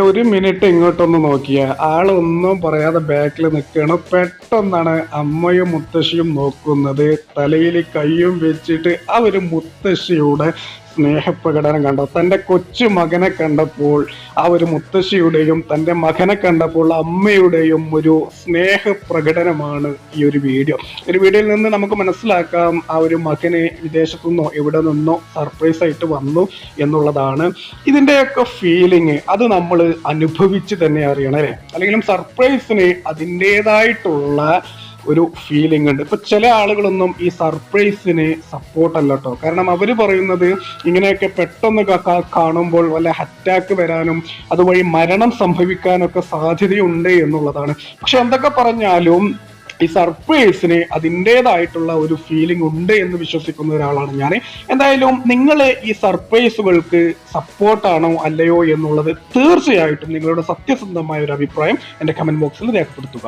ഒരു മിനിറ്റ് ഇങ്ങോട്ടൊന്ന് നോക്കിയ. ആളൊന്നും പറയാതെ ബാക്കിൽ നിൽക്കുകയാണ് പെട്ടെന്നാണ് അമ്മയും മുത്തശ്ശിയും നോക്കുന്നത്. തലയിൽ കൈയും വെച്ചിട്ട് ഒരു മുത്തശ്ശിയുടെ സ്നേഹപ്രകടനം കണ്ട തന്റെ കൊച്ചു മകനെ കണ്ടപ്പോൾ ആ ഒരു മുത്തശ്ശിയുടെയും തന്റെ മകനെ കണ്ടപ്പോൾ അമ്മയുടെയും ഒരു സ്നേഹപ്രകടനമാണ് ഈ ഒരു വീഡിയോ. ഒരു വീഡിയോയിൽ നിന്ന് നമുക്ക് മനസ്സിലാക്കാം ആ ഒരു മകനെ വിദേശത്തു നിന്നോ എവിടെ നിന്നോ സർപ്രൈസ് ആയിട്ട് വന്നു എന്നുള്ളതാണ് ഇതിന്റെയൊക്കെ ഫീലിംഗ് അത് നമ്മൾ അനുഭവിച്ച് തന്നെ അറിയണം അല്ലേ? അല്ലെങ്കിലും സർപ്രൈസിന് അതിന്റെതായിട്ടുള്ള ഒരു ഫീലിംഗ് ഉണ്ട്. ഇപ്പൊ ചില ആളുകളൊന്നും ഈ സർപ്രൈസിന് സപ്പോർട്ട് അല്ല കേട്ടോ കാരണം അവർ പറയുന്നത് ഇങ്ങനെയൊക്കെ പെട്ടെന്ന് കാണുമ്പോൾ വല്ല അറ്റാക്ക് വരാനും അതുവഴി മരണം സംഭവിക്കാനൊക്കെ സാധ്യതയുണ്ട് എന്നുള്ളതാണ്. പക്ഷെ എന്തൊക്കെ പറഞ്ഞാലും ഈ സർപ്രൈസിന് അതിന്റെതായിട്ടുള്ള ഒരു ഫീലിംഗ് ഉണ്ട് എന്ന് വിശ്വസിക്കുന്ന ഒരാളാണ് ഞാൻ എന്തായാലും നിങ്ങൾ ഈ സർപ്രൈസുകൾക്ക് സപ്പോർട്ടാണോ അല്ലയോ എന്നുള്ളത് തീർച്ചയായിട്ടും നിങ്ങളുടെ സത്യസന്ധമായ ഒരു അഭിപ്രായം എന്റെ കമന്റ് ബോക്സിൽ രേഖപ്പെടുത്തുക.